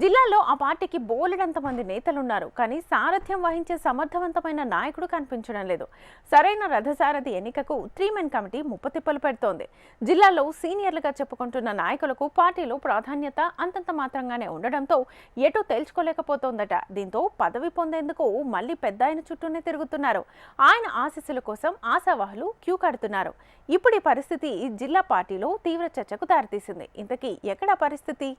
జిల్లాలో ఆ పార్టీకి బోలెడంత మంది నేతలున్నారు కానీ సారథ్యం వహించే సమర్థవంతమైన నాయకుడు కనిపించడం లేదు. సరైన రథసారథి ఎన్నికకు త్రీ మెన్ కమిటీ ముప్పతిప్పలు పెడుతోంది. జిల్లాలో సీనియర్లుగా చెప్పుకుంటున్న నాయకులకు పార్టీలో ప్రాధాన్యత అంతంత మాత్రంగానే ఉండడంతో ఎటు తేల్చుకోలేకపోతోందట. దీంతో పదవి పొందేందుకు మళ్ళీ పెద్ద ఆయన చుట్టూనే తిరుగుతున్నారు. ఆయన ఆశీస్సుల కోసం ఆశావాహులు క్యూ కడుతున్నారు. ఇప్పుడు ఈ పరిస్థితి జిల్లా పార్టీలో తీవ్ర చర్చకు దారితీసింది. ఇంతకీ ఎక్కడ పరిస్థితి?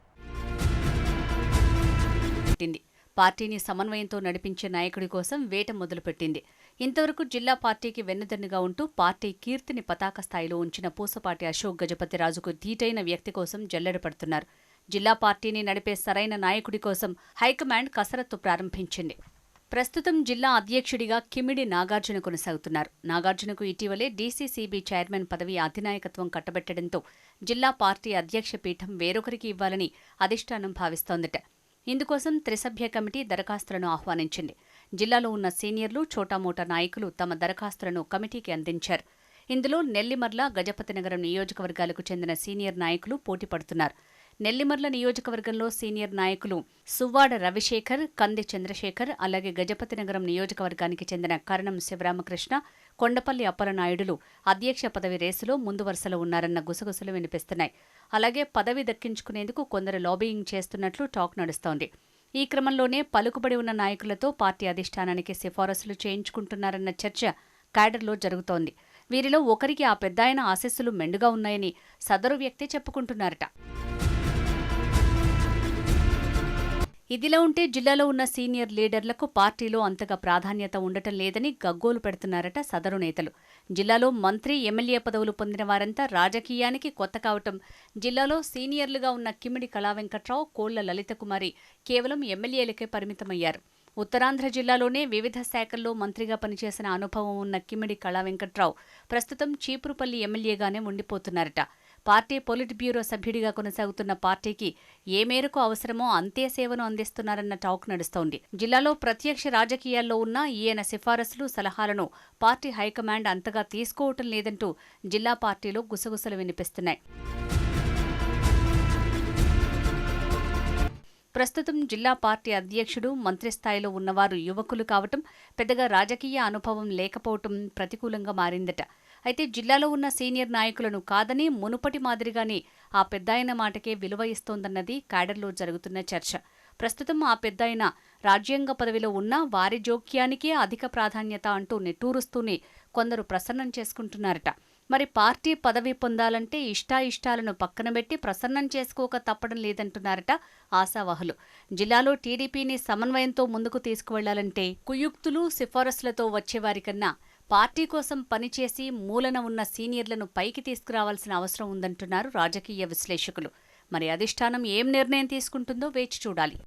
పెట్టింది పార్టీని సమన్వయంతో నడిపించే నాయకుడి కోసం వేట మొదలుపెట్టింది. ఇంతవరకు జిల్లా పార్టీకి వెన్నుదన్నుగా ఉంటూ పార్టీ కీర్తిని పతాక స్థాయిలో ఉంచిన పూసపాటి అశోక్ గజపతి రాజుకు ధీటైన వ్యక్తి కోసం జల్లెడపడుతున్నారు జిల్లా పార్టీని నడిపే సరైన నాయకుడి కోసం హైకమాండ్ కసరత్తు ప్రారంభించింది. ప్రస్తుతం జిల్లా అధ్యక్షుడిగా కిమిడి నాగార్జున కొనసాగుతున్నారు. నాగార్జునకు ఇటీవలే డీసీసీబీ చైర్మన్ పదవి అధినాయకత్వం కట్టబెట్టడంతో జిల్లా పార్టీ అధ్యక్ష పీఠం వేరొకరికి ఇవ్వాలని అధిష్టానం భావిస్తోందట. ఇందుకోసం త్రిసభ్య కమిటీ దరఖాస్తులను ఆహ్వానించింది. జిల్లాలో ఉన్న సీనియర్లు చోటామోటా నాయకులు తమ దరఖాస్తులను కమిటీకి అందించారు. ఇందులో నెల్లిమర్ల గజపతినగరం నియోజకవర్గాలకు చెందిన సీనియర్ నాయకులు పోటీ పడుతున్నారు. నెల్లిమర్ల నియోజకవర్గంలో సీనియర్ నాయకులు సువ్వాడ రవిశేఖర్ కంది చంద్రశేఖర్ అలాగే గజపతినగరం నియోజకవర్గానికి చెందిన కరణం శివరామకృష్ణ కొండపల్లి అప్పలనాయుడులు అధ్యక్ష పదవి రేసులో ముందు వరుసలో ఉన్నారన్న గుసగుసలు వినిపిస్తున్నాయి. అలాగే పదవి దక్కించుకునేందుకు కొందరు లాబీయింగ్ చేస్తున్నట్లు టాక్ నడుస్తోంది. ఈ క్రమంలోనే పలుకుబడి ఉన్న నాయకులతో పార్టీ అధిష్టానానికి సిఫారసులు చేయించుకుంటున్నారన్న చర్చ క్యాడర్లో జరుగుతోంది. వీరిలో ఒకరికి ఆ పెద్దాయన ఆశస్సులు మెండుగా ఉన్నాయని సదరు వ్యక్తి చెప్పుకుంటున్నారట. ఇదిలా ఉంటే జిల్లాలో ఉన్న సీనియర్ లీడర్లకు పార్టీలో అంతగా ప్రాధాన్యత ఉండటం లేదని గగ్గోలు పెడుతున్నారట సదరు నేతలు. జిల్లాలో మంత్రి ఎమ్మెల్యే పదవులు పొందిన వారంతా రాజకీయానికి కొత్త కావటం. జిల్లాలో సీనియర్లుగా ఉన్న కిమిడి కళావెంకట్రావు కోళ్ళ లలితకుమారి కేవలం ఎమ్మెల్యేలకే పరిమితమయ్యారు. ఉత్తరాంధ్ర జిల్లాలోనే వివిధ శాఖల్లో మంత్రిగా పనిచేసిన అనుభవం ఉన్న కిమిడి కళావెంకట్రావు ప్రస్తుతం చీపురుపల్లి ఎమ్మెల్యేగానే ఉండిపోతున్నారట. పార్టీ పొలిట్ బ్యూరో సభ్యుడిగా కొనసాగుతున్న పార్టీకి ఏ మేరకు అవసరమో అంతే సేవను అందిస్తున్నారన్న టాక్ నడుస్తోంది. జిల్లాలో ప్రత్యక్ష రాజకీయాల్లో ఉన్న ఈయన సిఫారసులు సలహాలను పార్టీ హైకమాండ్ అంతగా తీసుకోవటం లేదంటూ జిల్లా పార్టీలో గుసగుసలు వినిపిస్తున్నాయి. ప్రస్తుతం జిల్లా పార్టీ అధ్యక్షుడు మంత్రి స్థాయిలో ఉన్నవారు యువకులు కావటం పెద్దగా రాజకీయ అనుభవం లేకపోవటం ప్రతికూలంగా మారిందట. అయితే జిల్లాలో ఉన్న సీనియర్ నాయకులను కాదని మునుపటి మాదిరిగానే ఆ పెద్దాయన మాటకే విలువ ఇస్తోందన్నది క్యాడర్లో జరుగుతున్న చర్చ. ప్రస్తుతం ఆ పెద్దాయన రాజ్యాంగ పదవిలో ఉన్న వారి జోక్యానికే అధిక ప్రాధాన్యత అంటూ నిట్టూరుస్తూనే కొందరు ప్రసన్నం చేసుకుంటున్నారట. మరి పార్టీ పదవి పొందాలంటే ఇష్టాయిష్టాలను పక్కన పెట్టి ప్రసన్నం చేసుకోక తప్పడం లేదంటున్నారట ఆశావహులు. జిల్లాలో టీడీపీని సమన్వయంతో ముందుకు తీసుకువెళ్ళాలంటే కుయుక్తులు సిఫారసులతో వచ్చేవారికన్నా పార్టీ కోసం పనిచేసి మూలన ఉన్న సీనియర్లను పైకి తీసుకురావాల్సిన అవసరం ఉందంటున్నారు రాజకీయ విశ్లేషకులు. మరి అధిష్టానం ఏం నిర్ణయం తీసుకుంటుందో వేచి చూడాలి.